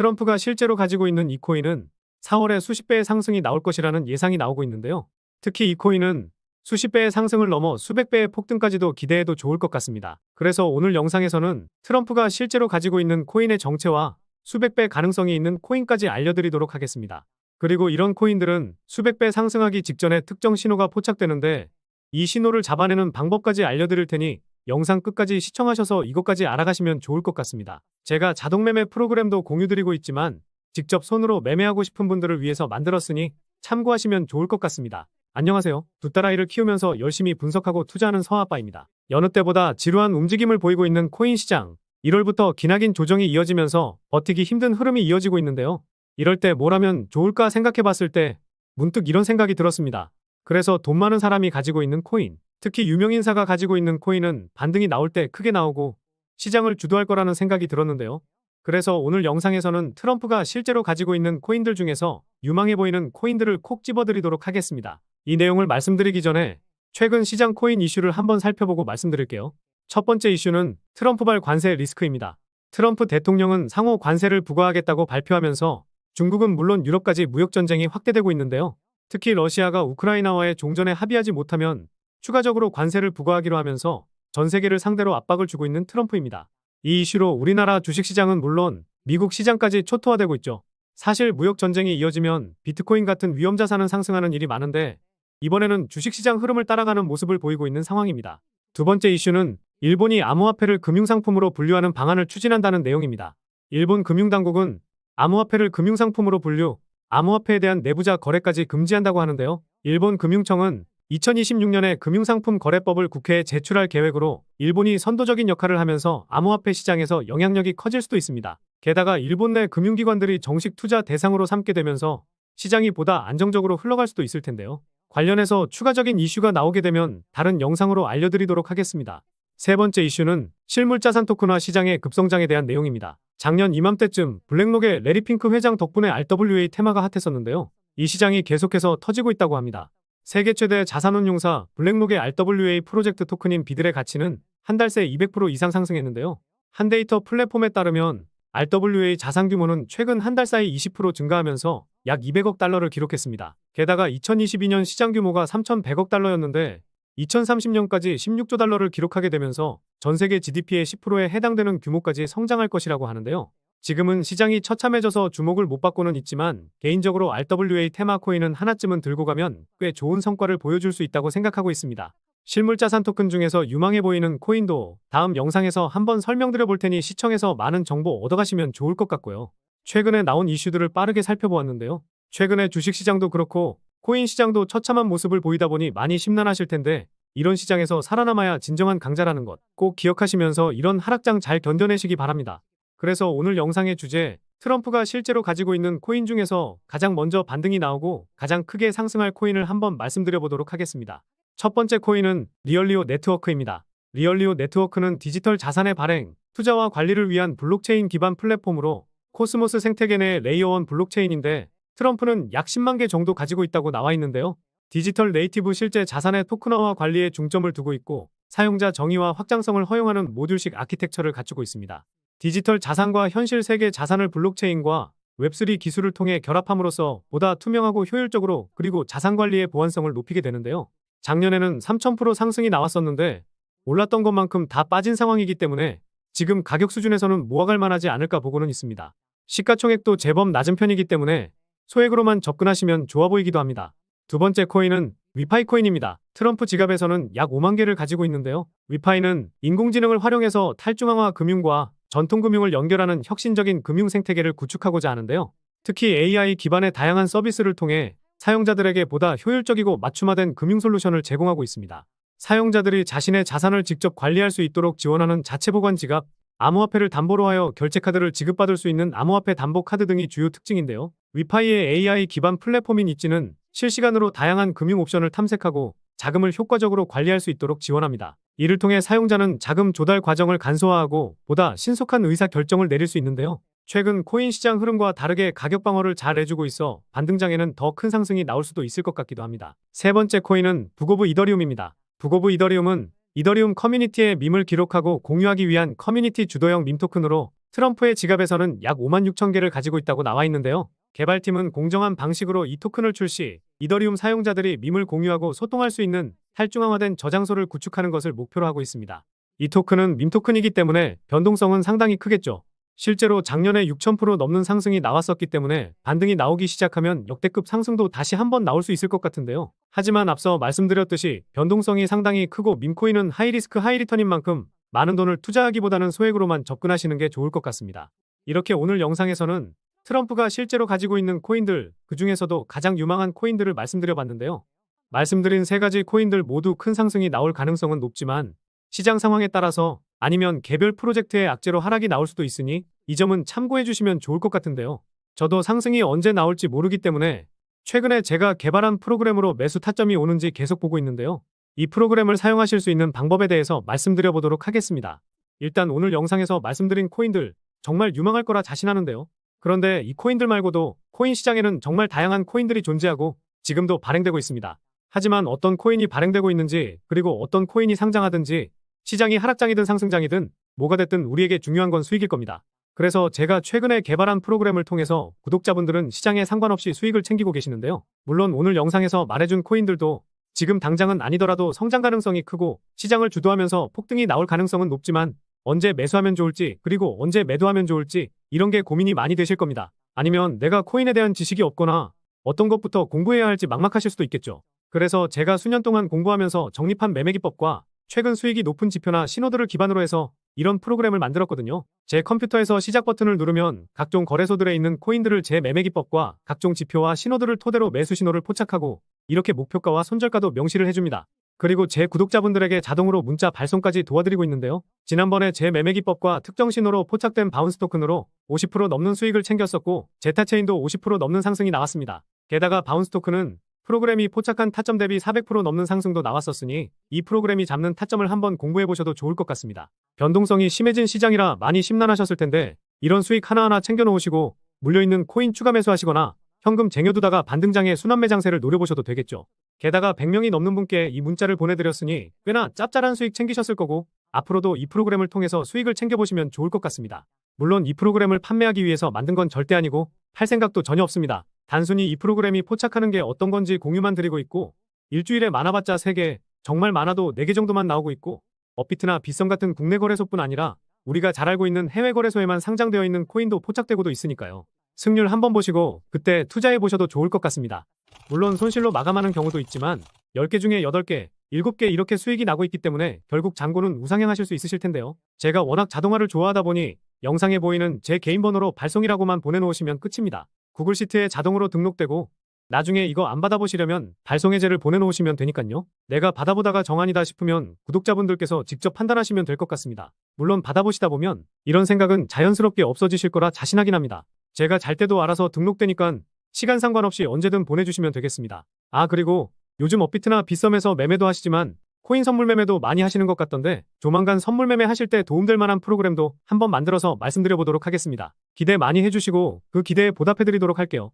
트럼프가 실제로 가지고 있는 이 코인은 4월에 수십 배의 상승이 나올 것이라는 예상이 나오고 있는데요. 특히 이 코인은 수십 배의 상승을 넘어 수백 배의 폭등까지도 기대해도 좋을 것 같습니다. 그래서 오늘 영상에서는 트럼프가 실제로 가지고 있는 코인의 정체와 수백 배 가능성이 있는 코인까지 알려드리도록 하겠습니다. 그리고 이런 코인들은 수백 배 상승하기 직전에 특정 신호가 포착되는데 이 신호를 잡아내는 방법까지 알려드릴 테니 영상 끝까지 시청하셔서 이것까지 알아가시면 좋을 것 같습니다. 제가 자동 매매 프로그램도 공유드리고 있지만 직접 손으로 매매하고 싶은 분들을 위해서 만들었으니 참고하시면 좋을 것 같습니다. 안녕하세요. 두 딸아이를 키우면서 열심히 분석하고 투자하는 서아빠입니다. 여느 때보다 지루한 움직임을 보이고 있는 코인 시장. 1월부터 기나긴 조정이 이어지면서 버티기 힘든 흐름이 이어지고 있는데요. 이럴 때 뭘 하면 좋을까 생각해 봤을 때 문득 이런 생각이 들었습니다. 그래서 돈 많은 사람이 가지고 있는 코인, 특히 유명인사가 가지고 있는 코인은 반등이 나올 때 크게 나오고 시장을 주도할 거라는 생각이 들었는데요. 그래서 오늘 영상에서는 트럼프가 실제로 가지고 있는 코인들 중에서 유망해 보이는 코인들을 콕 집어드리도록 하겠습니다. 이 내용을 말씀드리기 전에 최근 시장 코인 이슈를 한번 살펴보고 말씀드릴게요. 첫 번째 이슈는 트럼프발 관세 리스크입니다. 트럼프 대통령은 상호 관세를 부과하겠다고 발표하면서 중국은 물론 유럽까지 무역전쟁이 확대되고 있는데요. 특히 러시아가 우크라이나와의 종전에 합의하지 못하면 추가적으로 관세를 부과하기로 하면서 전 세계를 상대로 압박을 주고 있는 트럼프입니다. 이 이슈로 우리나라 주식시장은 물론 미국 시장까지 초토화되고 있죠. 사실 무역 전쟁이 이어지면 비트코인 같은 위험 자산은 상승하는 일이 많은데 이번에는 주식시장 흐름을 따라가는 모습을 보이고 있는 상황입니다. 두 번째 이슈는 일본이 암호화폐를 금융상품으로 분류하는 방안을 추진한다는 내용입니다. 일본 금융당국은 암호화폐를 금융상품으로 분류, 암호화폐에 대한 내부자 거래까지 금지한다고 하는데요. 일본 금융청은 2026년에 금융상품 거래법을 국회에 제출할 계획으로 일본이 선도적인 역할을 하면서 암호화폐 시장에서 영향력이 커질 수도 있습니다. 게다가 일본 내 금융기관들이 정식 투자 대상으로 삼게 되면서 시장이 보다 안정적으로 흘러갈 수도 있을 텐데요. 관련해서 추가적인 이슈가 나오게 되면 다른 영상으로 알려드리도록 하겠습니다. 세 번째 이슈는 실물자산 토큰화 시장의 급성장에 대한 내용입니다. 작년 이맘때쯤 블랙록의 레리 핑크 회장 덕분에 RWA 테마가 핫했었는데요. 이 시장이 계속해서 터지고 있다고 합니다. 세계 최대 자산운용사 블랙록의 RWA 프로젝트 토큰인 비들의 가치는 한 달 새 200% 이상 상승했는데요. 한 데이터 플랫폼에 따르면 RWA 자산 규모는 최근 한 달 사이 20% 증가하면서 약 200억 달러를 기록했습니다. 게다가 2022년 시장 규모가 3,100억 달러였는데 2030년까지 16조 달러를 기록하게 되면서 전 세계 GDP의 10%에 해당되는 규모까지 성장할 것이라고 하는데요. 지금은 시장이 처참해져서 주목을 못 받고는 있지만 개인적으로 RWA 테마 코인은 하나쯤은 들고 가면 꽤 좋은 성과를 보여줄 수 있다고 생각하고 있습니다. 실물 자산 토큰 중에서 유망해 보이는 코인도 다음 영상에서 한번 설명드려 볼 테니 시청해서 많은 정보 얻어가시면 좋을 것 같고요. 최근에 나온 이슈들을 빠르게 살펴보았는데요. 최근에 주식시장도 그렇고 코인 시장도 처참한 모습을 보이다 보니 많이 심란하실 텐데 이런 시장에서 살아남아야 진정한 강자라는 것 꼭 기억하시면서 이런 하락장 잘 견뎌내시기 바랍니다. 그래서 오늘 영상의 주제 트럼프가 실제로 가지고 있는 코인 중에서 가장 먼저 반등이 나오고 가장 크게 상승할 코인을 한번 말씀드려 보도록 하겠습니다. 첫 번째 코인은 리얼리오 네트워크입니다. 리얼리오 네트워크는 디지털 자산의 발행, 투자와 관리를 위한 블록체인 기반 플랫폼으로 코스모스 생태계 내 레이어원 블록체인인데 트럼프는 약 10만 개 정도 가지고 있다고 나와 있는데요. 디지털 네이티브 실제 자산의 토큰화와 관리에 중점을 두고 있고 사용자 정의와 확장성을 허용하는 모듈식 아키텍처를 갖추고 있습니다. 디지털 자산과 현실 세계 자산을 블록체인과 웹3 기술을 통해 결합함으로써 보다 투명하고 효율적으로 그리고 자산 관리의 보안성을 높이게 되는데요. 작년에는 3,000% 상승이 나왔었는데 올랐던 것만큼 다 빠진 상황이기 때문에 지금 가격 수준에서는 모아갈 만하지 않을까 보고는 있습니다. 시가총액도 제법 낮은 편이기 때문에 소액으로만 접근하시면 좋아 보이기도 합니다. 두 번째 코인은 위파이 코인입니다. 트럼프 지갑에서는 약 5만 개를 가지고 있는데요. 위파이는 인공지능을 활용해서 탈중앙화 금융과 전통금융을 연결하는 혁신적인 금융 생태계를 구축하고자 하는데요. 특히 AI 기반의 다양한 서비스를 통해 사용자들에게 보다 효율적이고 맞춤화된 금융 솔루션을 제공하고 있습니다. 사용자들이 자신의 자산을 직접 관리할 수 있도록 지원하는 자체 보관 지갑, 암호화폐를 담보로 하여 결제카드를 지급받을 수 있는 암호화폐 담보 카드 등이 주요 특징인데요. 위파이의 AI 기반 플랫폼인 있지는 실시간으로 다양한 금융 옵션을 탐색하고 자금을 효과적으로 관리할 수 있도록 지원합니다. 이를 통해 사용자는 자금 조달 과정을 간소화하고 보다 신속한 의사 결정을 내릴 수 있는데요. 최근 코인 시장 흐름과 다르게 가격 방어를 잘 해주고 있어 반등장에는 더 큰 상승이 나올 수도 있을 것 같기도 합니다. 세 번째 코인은 북오브 이더리움입니다. 북오브 이더리움은 이더리움 커뮤니티의 밈을 기록하고 공유하기 위한 커뮤니티 주도형 밈 토큰으로 트럼프의 지갑에서는 약 5만 6천 개를 가지고 있다고 나와 있는데요. 개발팀은 공정한 방식으로 이 토큰을 출시, 이더리움 사용자들이 밈을 공유하고 소통할 수 있는 탈중앙화된 저장소를 구축하는 것을 목표로 하고 있습니다. 이 토큰은 밈 토큰이기 때문에 변동성은 상당히 크겠죠. 실제로 작년에 6,000% 넘는 상승이 나왔었기 때문에 반등이 나오기 시작하면 역대급 상승도 다시 한번 나올 수 있을 것 같은데요. 하지만 앞서 말씀드렸듯이 변동성이 상당히 크고 밈코인은 하이리스크 하이리턴인 만큼 많은 돈을 투자하기보다는 소액으로만 접근하시는 게 좋을 것 같습니다. 이렇게 오늘 영상에서는 트럼프가 실제로 가지고 있는 코인들, 그 중에서도 가장 유망한 코인들을 말씀드려 봤는데요. 말씀드린 세 가지 코인들 모두 큰 상승이 나올 가능성은 높지만 시장 상황에 따라서 아니면 개별 프로젝트의 악재로 하락이 나올 수도 있으니 이 점은 참고해 주시면 좋을 것 같은데요. 저도 상승이 언제 나올지 모르기 때문에 최근에 제가 개발한 프로그램으로 매수 타점이 오는지 계속 보고 있는데요. 이 프로그램을 사용하실 수 있는 방법에 대해서 말씀드려 보도록 하겠습니다. 일단 오늘 영상에서 말씀드린 코인들 정말 유망할 거라 자신하는데요. 그런데 이 코인들 말고도 코인 시장에는 정말 다양한 코인들이 존재하고 지금도 발행되고 있습니다. 하지만 어떤 코인이 발행되고 있는지 그리고 어떤 코인이 상장하든지 시장이 하락장이든 상승장이든 뭐가 됐든 우리에게 중요한 건 수익일 겁니다. 그래서 제가 최근에 개발한 프로그램을 통해서 구독자분들은 시장에 상관없이 수익을 챙기고 계시는데요. 물론 오늘 영상에서 말해준 코인들도 지금 당장은 아니더라도 성장 가능성이 크고 시장을 주도하면서 폭등이 나올 가능성은 높지만 언제 매수하면 좋을지 그리고 언제 매도하면 좋을지 이런 게 고민이 많이 되실 겁니다. 아니면 내가 코인에 대한 지식이 없거나 어떤 것부터 공부해야 할지 막막하실 수도 있겠죠. 그래서 제가 수년 동안 공부하면서 정립한 매매 기법과 최근 수익이 높은 지표나 신호들을 기반으로 해서 이런 프로그램을 만들었거든요. 제 컴퓨터에서 시작 버튼을 누르면 각종 거래소들에 있는 코인들을 제 매매 기법과 각종 지표와 신호들을 토대로 매수 신호를 포착하고 이렇게 목표가와 손절가도 명시를 해줍니다. 그리고 제 구독자분들에게 자동으로 문자 발송까지 도와드리고 있는데요. 지난번에 제 매매 기법과 특정 신호로 포착된 바운스 토큰으로 50% 넘는 수익을 챙겼었고 제타체인도 50% 넘는 상승이 나왔습니다. 게다가 바운스 토큰은 프로그램이 포착한 타점 대비 400% 넘는 상승도 나왔었으니 이 프로그램이 잡는 타점을 한번 공부해 보셔도 좋을 것 같습니다. 변동성이 심해진 시장이라 많이 심란하셨을 텐데 이런 수익 하나하나 챙겨 놓으시고 물려있는 코인 추가 매수하시거나 현금 쟁여두다가 반등장에 순환 매 장세를 노려보셔도 되겠죠. 게다가 100명이 넘는 분께 이 문자를 보내드렸으니 꽤나 짭짤한 수익 챙기셨을 거고 앞으로도 이 프로그램을 통해서 수익을 챙겨보시면 좋을 것 같습니다. 물론 이 프로그램을 판매하기 위해서 만든 건 절대 아니고 팔 생각도 전혀 없습니다. 단순히 이 프로그램이 포착하는 게 어떤 건지 공유만 드리고 있고 일주일에 많아봤자 3개, 정말 많아도 4개 정도만 나오고 있고 업비트나 빗썸 같은 국내 거래소뿐 아니라 우리가 잘 알고 있는 해외 거래소에만 상장되어 있는 코인도 포착되고도 있으니까요. 승률 한번 보시고 그때 투자해 보셔도 좋을 것 같습니다. 물론 손실로 마감하는 경우도 있지만 10개 중에 8개, 7개 이렇게 수익이 나고 있기 때문에 결국 잔고는 우상향하실 수 있으실 텐데요. 제가 워낙 자동화를 좋아하다 보니 영상에 보이는 제 개인 번호로 발송이라고만 보내놓으시면 끝입니다. 구글 시트에 자동으로 등록되고 나중에 이거 안 받아보시려면 발송 해제를 보내놓으시면 되니까요. 내가 받아보다가 정안이다 싶으면 구독자분들께서 직접 판단하시면 될 것 같습니다. 물론 받아보시다 보면 이런 생각은 자연스럽게 없어지실 거라 자신하긴 합니다. 제가 잘 때도 알아서 등록되니까 시간 상관없이 언제든 보내주시면 되겠습니다. 아 그리고 요즘 업비트나 빗썸에서 매매도 하시지만 코인 선물 매매도 많이 하시는 것 같던데 조만간 선물 매매 하실 때 도움될 만한 프로그램도 한번 만들어서 말씀드려 보도록 하겠습니다. 기대 많이 해주시고 그 기대에 보답해드리도록 할게요.